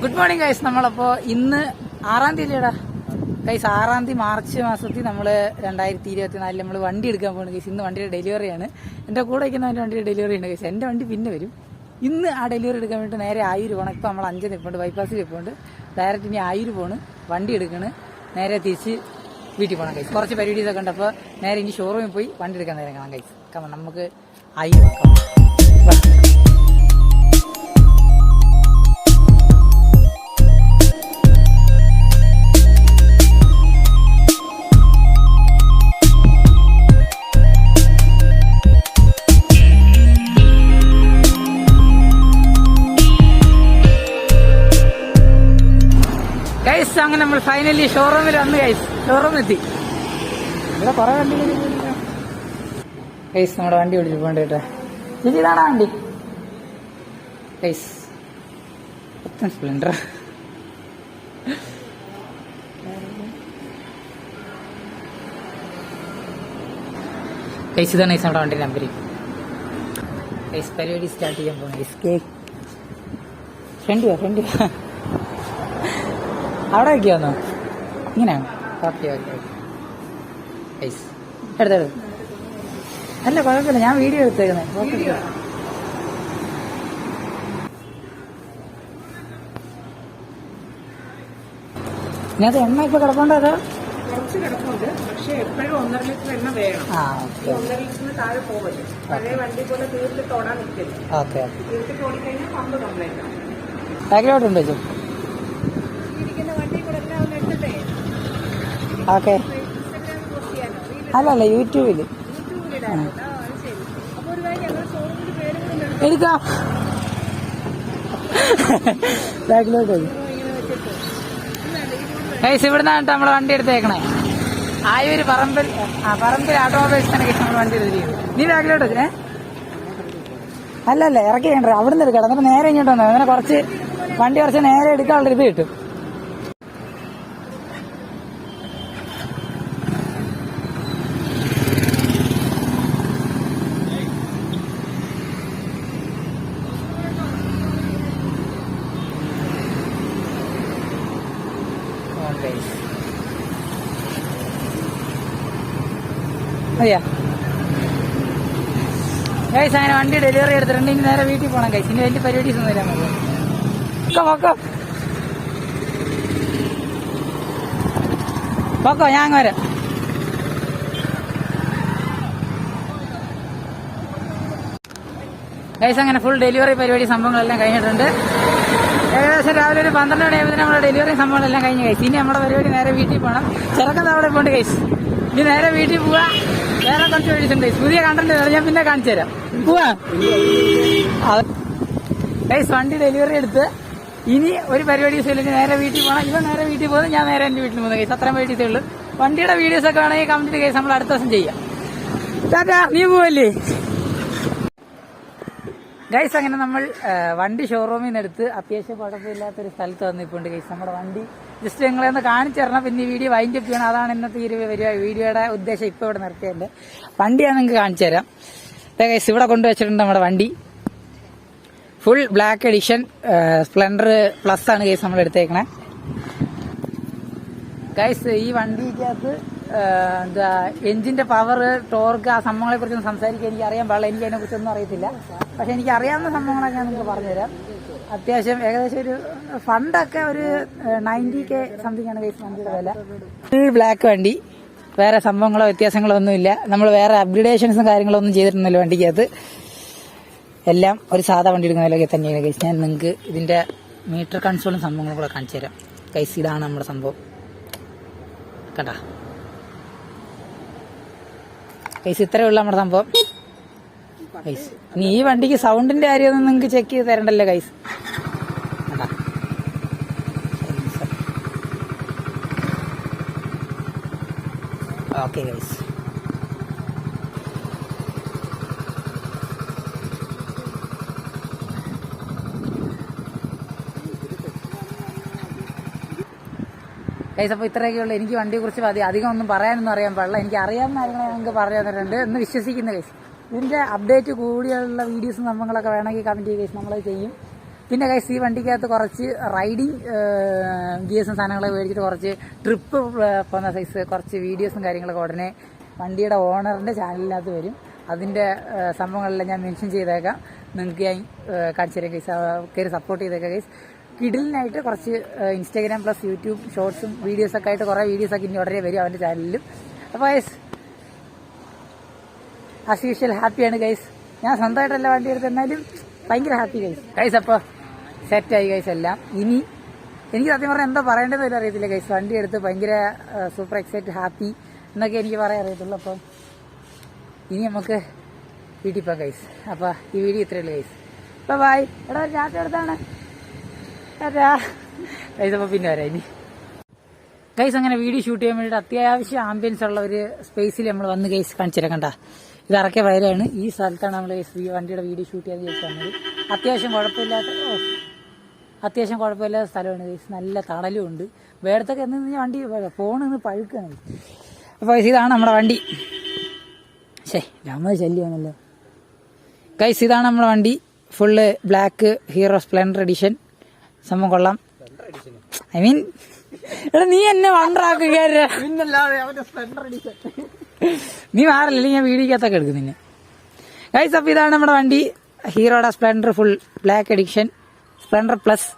Good morning guys നമ്മളപ്പോ ഇന്ന് ആറാം തീയതിയുടെ ഗൈസ് ആറാം തീയതി മാർച്ച് മാസത്തിൽ നമ്മൾ രണ്ടായിരത്തി ഇരുപത്തിനാലിൽ നമ്മൾ വണ്ടി എടുക്കാൻ പോകുന്നത് ഗൈസ് ഇന്ന് വണ്ടിയുടെ ഡെലിവറിയാണ് എന്റെ കൂടെ വയ്ക്കുന്നവന്റെ വണ്ടിയുടെ ഡെലിവറി ഉണ്ട് ഗൈസ് എന്റെ വണ്ടി പിന്നെ വരും. ഇന്ന് ആ ഡെലിവറി എടുക്കാൻ വേണ്ടി നേരെ ആയിരം പോകണം ഇപ്പൊ നമ്മൾ അഞ്ച് നിൽപ്പുണ്ട് ബൈപ്പാസിൽ നിൽപ്പുണ്ട് ഡയറക്റ്റ് ഇനി ആയിരം പോണ് വണ്ടി എടുക്കണ്. നേരെ തിരിച്ച് വീട്ടിൽ പോകണം ഗൈസ് കുറച്ച് പരിപാടീസ് ഒക്കെ ഉണ്ട്. നേരെ ഇനി ഷോറൂമിൽ പോയി വണ്ടി എടുക്കാൻ നേരം കാണാം ഗൈസ് കാരണം നമുക്ക് ആയൂര് ഫൈനലി ഷോറൂമിൽ വന്ന് ഗൈസ് ഷോറൂമിൽ എത്തി. ഇവിടെ കുറെ വണ്ടി ഗൈസ് നമ്മുടെ വണ്ടി ഓടിച്ചു പോകണ്ട കേട്ടോ. ചേച്ചി ഇതാണോ വണ്ടി? ഗൈസ് പുത്തൻ സ്പ്ലെൻഡർ ഗൈസ് ഇതാണ് ഗൈസ് നമ്മുടെ വണ്ടി നമ്പർ ഗൈസ് പരിപാടി സ്റ്റാർട്ട് ചെയ്യാൻ പോകണം ഗൈസ് കേക്ക് ഫ്രണ്ട് വാ ഫ്രണ്ട് വാ. അവിടെ വയ്ക്കാന്നോ ഇങ്ങനെയാണ് ഓക്കെ ഓക്കെ. ഓക്കെ ഐസ് അല്ല കുഴപ്പമില്ല. ഞാൻ വീഡിയോ എടുത്തേക്കുന്നത് ഇതിനകത്ത് എണ്ണ ഇപ്പൊ കിടപ്പുണ്ടോ അതോ? കുറച്ച് കിടപ്പുണ്ട്. പക്ഷെ എപ്പോഴും ഒന്നര ലിറ്റർ എണ്ണ വേണം. ഓക്കെ. ഒന്നര ലിറ്ററിന് താഴെ പോകരുത് പഴയ വണ്ടി പോലെ തീർത്തിട്ട് ഓടാൻ ഓക്കെ ഓക്കെ. തീർത്തിട്ട് ഓടിക്കഴിഞ്ഞാൽ പമ്പ് കംപ്ലൈന്റ് ആണ് ബാക്കിലോട്ടുണ്ടോ ചോ ഇരിക്കുന്ന വണ്ടി കൂടെ എല്ലാം ഒന്ന് എടുത്തിട്ടേ ഓക്കെ ഇൻസ്റ്റാഗ്രാമിൽ പോസ്റ്റ് ചെയ്യാനോ റീൽ അല്ല അല്ല യൂട്യൂബിൽ യൂട്യൂബിൽ ഇടാനോ ആ അത് ശരി അപ്പൊ ഒരു കാര്യം ഞങ്ങളുടെ ഷോറൂമിന്റെ പേര് കൂടെ അല്ലല്ല യൂട്യൂബിൽ എടുക്കാം. ബാക്കിലോട്ട് വരും. ഇങ്ങനെ കേട്ടോ നമ്മൾ വണ്ടി എടുത്തേക്കണേ. ആയൂര് പറമ്പിൽ ആ പറമ്പിൽ ഓട്ടോമൊബൈൽസ് തന്നെ നമ്മൾ വണ്ടി എടുത്തിരിക്കും നീ ബാക്കിലോട്ട് വെച്ചേ അല്ല അല്ല ഇറക്കി വേണ്ട അവിടുന്ന് എടുക്കണം എന്നിട്ട് നേരെ ഇങ്ങോട്ട് വന്നു? അങ്ങനെ കുറച്ച് വണ്ടി കുറച്ച് നേരെ എടുക്കാനുള്ള ഇത് കിട്ടും. അയ്യാ ഗൈസ് അങ്ങനെ വണ്ടി ഡെലിവറി എടുത്തിട്ടുണ്ട് ഇനി നേരെ വീട്ടിൽ പോകണം ഗൈസ് ഇനി വലിയ പരിപാടീസ് ഒന്നും ഇല്ല നമുക്ക് പൊക്കോ. പൊക്കോ ഞാൻ അങ്ങ് വരാം. ഗൈസ് അങ്ങനെ ഫുൾ ഡെലിവറി പരിപാടി സംഭവങ്ങളെല്ലാം കഴിഞ്ഞിട്ടുണ്ട്. ഏകദേശം രാവിലെ ഒരു പന്ത്രണ്ട് മണിയാകുമ്പോൾ നമ്മുടെ ഡെലിവറി സംഭവങ്ങളെല്ലാം കഴിഞ്ഞ് കഴിച്ചു ഇനി നമ്മുടെ പരിപാടി നേരെ വീട്ടിൽ പോകണം ചെറുക്കൻ അവിടെ പോണ്ട് ഗൈസ് ഇനി നേരെ വീട്ടിൽ പോവാ. വേറെ കുറച്ച് ഗൈസ് പുതിയ കണ്ടന്റ് ഞാൻ പിന്നെ കാണിച്ചു തരാം. പോവാ. ഗൈസ് വണ്ടി ഡെലിവറി എടുത്ത് ഇനി ഒരു പരിപാടി ഇല്ലെങ്കിൽ നേരെ വീട്ടിൽ പോകണം ഇവ നേരെ വീട്ടിൽ പോകുന്നത് ഞാൻ നേരെ എന്റെ വീട്ടിൽ പോകുന്നത് ഗൈസ് അത്രയും പരിപാടിയേ ഉള്ളൂ. വണ്ടിയുടെ വീഡിയോസ് ഒക്കെ വേണമെങ്കിൽ കമന്റ് ഗൈസ് നമ്മൾ അടുത്ത ദിവസം ചെയ്യാം. നീ പോവല്ലേ? ഗൈസ് അങ്ങനെ നമ്മൾ വണ്ടി ഷോറൂമിൽ നിന്ന് എടുത്ത് അത്യാവശ്യം കുഴപ്പമില്ലാത്തൊരു സ്ഥലത്ത് വന്നിപ്പോണ്ട് ഗൈസ് നമ്മുടെ വണ്ടി ജസ്റ്റ് നിങ്ങളെ ഒന്ന് കാണിച്ചു തരണം. പിന്നെ ഈ വീഡിയോ വൈൻഡ് അപ്പ് ചെയ്യണം. അതാണ് ഇന്നത്തെ ഈ വരിക വീഡിയോയുടെ ഉദ്ദേശം ഇപ്പോൾ ഇവിടെ നിർത്തിയുണ്ട് വണ്ടി ഞാൻ നിങ്ങൾക്ക് കാണിച്ചു തരാം. ഗൈസ് ഇവിടെ കൊണ്ടുവച്ചിട്ടുണ്ട് നമ്മുടെ വണ്ടി. Full black edition splendor plus ആണ് ഗൈസ് നമ്മൾ എടുത്തേക്കണേ. ഗൈസ് ഈ വണ്ടിക്കകത്ത് എന്താ എഞ്ചിന്റെ പവർ ടോർക്ക് ആ സംഭവങ്ങളെ കുറിച്ചൊന്നും സംസാരിക്കാൻ എനിക്ക് അറിയാൻ പാടില്ല. എനിക്ക് അതിനെ കുറിച്ചൊന്നും അറിയത്തില്ല. പക്ഷെ എനിക്ക് അറിയാവുന്ന സംഭവങ്ങളൊക്കെ ഞാൻ നിങ്ങൾക്ക് പറഞ്ഞുതരാം. അത്യാവശ്യം ഏകദേശം ഒരു ഫണ്ടൊക്കെ ഒരു നയന്റി കെ സംതിങ് ആണ് ഗൈസ് വണ്ടിയുടെ വില. ഫുൾ ബ്ലാക്ക് വണ്ടി. വേറെ സംഭവങ്ങളോ വ്യത്യാസങ്ങളോ ഒന്നുമില്ല. നമ്മൾ വേറെ അപ്ഗ്രഡേഷൻസും കാര്യങ്ങളോ ഒന്നും ചെയ്തിട്ടൊന്നുമില്ല വണ്ടിക്കകത്ത്. എല്ലാം ഒരു സാധാ വണ്ടി എടുക്കുന്ന വിലയൊക്കെ തന്നെയാണ് ഗൈസ് ഞാൻ നിങ്ങൾക്ക് ഇതിന്റെ മീറ്റർ കൺസോളും സംഭവങ്ങളും കൂടെ കാണിച്ചു തരാം. ഗൈസ് ഇതാണ് നമ്മുടെ സംഭവം. കണ്ടാ? ഗൈസ് ഇത്രയുള്ള നമ്മുടെ സംഭവം. ഗൈസ് ഇനി ഈ വണ്ടിക്ക് സൗണ്ടിന്റെ കാര്യമൊന്നും നിങ്ങൾക്ക് ചെക്ക് ചെയ്ത് തരണ്ടല്ലോ ഗൈസ് കണ്ടാ ഓക്കെ ഗൈസ് കൈസ് അപ്പോൾ ഇത്രയൊക്കെ ഉള്ളൂ. എനിക്ക് വണ്ടിയെ കുറിച്ച് അധികം ഒന്നും പറയാനൊന്നും അറിയാൻ പാടില്ല. എനിക്ക് അറിയാവുന്ന കാര്യങ്ങൾ ഞാൻ നിങ്ങൾക്ക് പറഞ്ഞു തന്നിട്ടുണ്ട്. എന്ന് വിശ്വസിക്കുന്ന ഗൈസ് ഇതിന്റെ അപ്ഡേറ്റ് കൂടിയുള്ള വീഡിയോസ് നമ്മളൊക്കെ വേണമെങ്കിൽ കമന്റ് ചെയ്യുക നമ്മൾ ചെയ്യും. പിന്നെ കൈസ് ഈ വണ്ടിക്കകത്ത് കുറച്ച് റൈഡിങ് ഗിയേഴ്സും സാധനങ്ങളൊക്കെ മേടിച്ചിട്ട് കുറച്ച് ട്രിപ്പ് പോകുന്ന സൈസ് കുറച്ച് വീഡിയോസും കാര്യങ്ങളൊക്കെ ഉടനെ വണ്ടിയുടെ ഓണറിന്റെ ചാനലിനകത്ത് വരും. അതിന്റെ സംഭവങ്ങളെല്ലാം ഞാൻ മെൻഷൻ ചെയ്തേക്കാം. നിങ്ങൾക്ക് ഞാൻ കാണിച്ചു തരാം കൈസ് കയറി സപ്പോർട്ട് ചെയ്തേക്കാം കൈസ് കിഡിലിനായിട്ട് കുറച്ച് ഇൻസ്റ്റാഗ്രാം പ്ലസ് യൂട്യൂബ് ഷോർട്സും വീഡിയോസൊക്കെ ആയിട്ട് കുറേ വീഡിയോസൊക്കെ ഇനി ഉടനെ വരും അവന്റെ ചാനലിലും അപ്പോൾ ആസ് യൂഷ്വൽ ഹാപ്പിയാണ് ഗൈസ് ഞാൻ സ്വന്തമായിട്ടല്ല വണ്ടി എടുത്ത് എന്നാലും ഭയങ്കര ഹാപ്പി ഗൈസ് ഗൈസ് അപ്പോൾ സെറ്റായി ഗൈസ് എല്ലാം. ഇനി എനിക്ക് സത്യം പറഞ്ഞാൽ എന്താ പറയേണ്ടത് വരെ അറിയത്തില്ല ഗൈസ് വണ്ടി എടുത്ത് ഭയങ്കര സൂപ്പർ എക്സൈറ്റ് ഹാപ്പി എന്നൊക്കെ എനിക്ക് പറയാൻ അറിയത്തുള്ളൂ. അപ്പോൾ ഇനി നമുക്ക് വീട്ടിൽ പോകാം ഗൈസ് അപ്പോൾ ഈ വീഡിയോ ഇത്രയേ ഉള്ളൂ ഗൈസ് അപ്പോൾ ബായ് എടാ രാത്രി എടുത്താണ്. ഗൈസ് അപ്പോൾ പിന്നെ വരാം ഇനി. ഗൈസ് അങ്ങനെ വീഡിയോ ഷൂട്ട് ചെയ്യാൻ വേണ്ടിയിട്ട് അത്യാവശ്യം ആംബിയൻസ് ഉള്ള ഒരു സ്പേസിൽ നമ്മൾ വന്ന് ഗൈസ് കാണിച്ചു കണ്ട. ഇത് ഇറക്കിയ വയലാണ്. ഈ സ്ഥലത്താണ് നമ്മൾ വണ്ടിയുടെ വീഡിയോ ഷൂട്ട് ചെയ്യാൻ ചോദിച്ചു വന്നത്. അത്യാവശ്യം കുഴപ്പമില്ലാത്ത അത്യാവശ്യം കുഴപ്പമില്ലാത്ത സ്ഥലമാണ്. നല്ല തണലും ഉണ്ട്. വേടത്തൊക്കെ എന്ന് കഴിഞ്ഞാൽ വണ്ടി ഫോണിന്ന് പഴുക്കാണ്. അപ്പോൾ ഇതാണ് നമ്മുടെ വണ്ടി. ശേ രാമ ശല്യമാണല്ലോ. ഗൈസ് ഇതാണ് നമ്മുടെ വണ്ടി. Full black hero splendor edition സംഭവം കൊള്ളാം. ഐ മീൻ എടാ നീ എന്നെ വണ്ടറാക്കുകയല്ല നീ മാറില്ല ഞാൻ വീഡിയോക്കകത്തൊക്കെ എടുക്കും നിന്നെ. ഗൈസ് അപ്പൊ ഇതാണ് നമ്മുടെ വണ്ടി. ഹീറോയുടെ splendor full black edition splendor plus